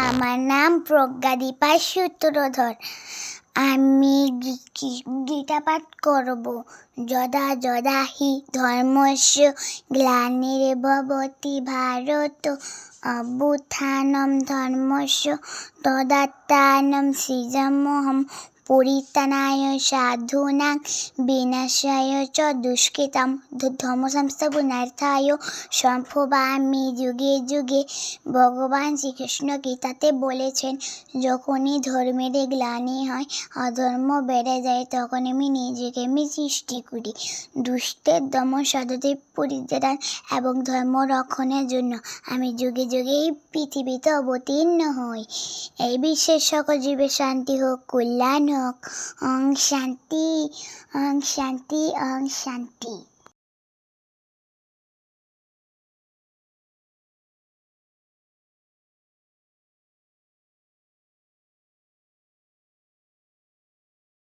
আমার নাম প্রজ্ঞাদীপা সূত্রধর। আমি গীতা পাঠ করব। যদা যদা হি ধর্মস্য গ্লানির্ভবতি ভারত। অবুথানম ধর্মস্য তদাত্মানম সৃজমহম পরিত্রাণায় সাধূনাং বিনাশায় চ দুষ্কৃতাম ধর্ম সংস্থাপনার্থায় সম্ভবামি যুগে যুগে ভগবান শ্রীকৃষ্ণ গীতাতে বলেছেন, যখনই ধর্মের গ্লানি হয়, অধর্ম বেড়ে যায় তখন আমি নিজেকে আমি সৃষ্টি করি। দুষ্টের দমন সাধুদের পরিত্রাণ এবং ধর্ম রক্ষণের জন্য আমি যুগে যুগে এই পৃথিবীতে অবতীর্ণ হই। এই বিশ্বের সকল জীবের শান্তি হোক, কল্যাণ হোক অং শান্তি অং শান্তি অং শান্তি।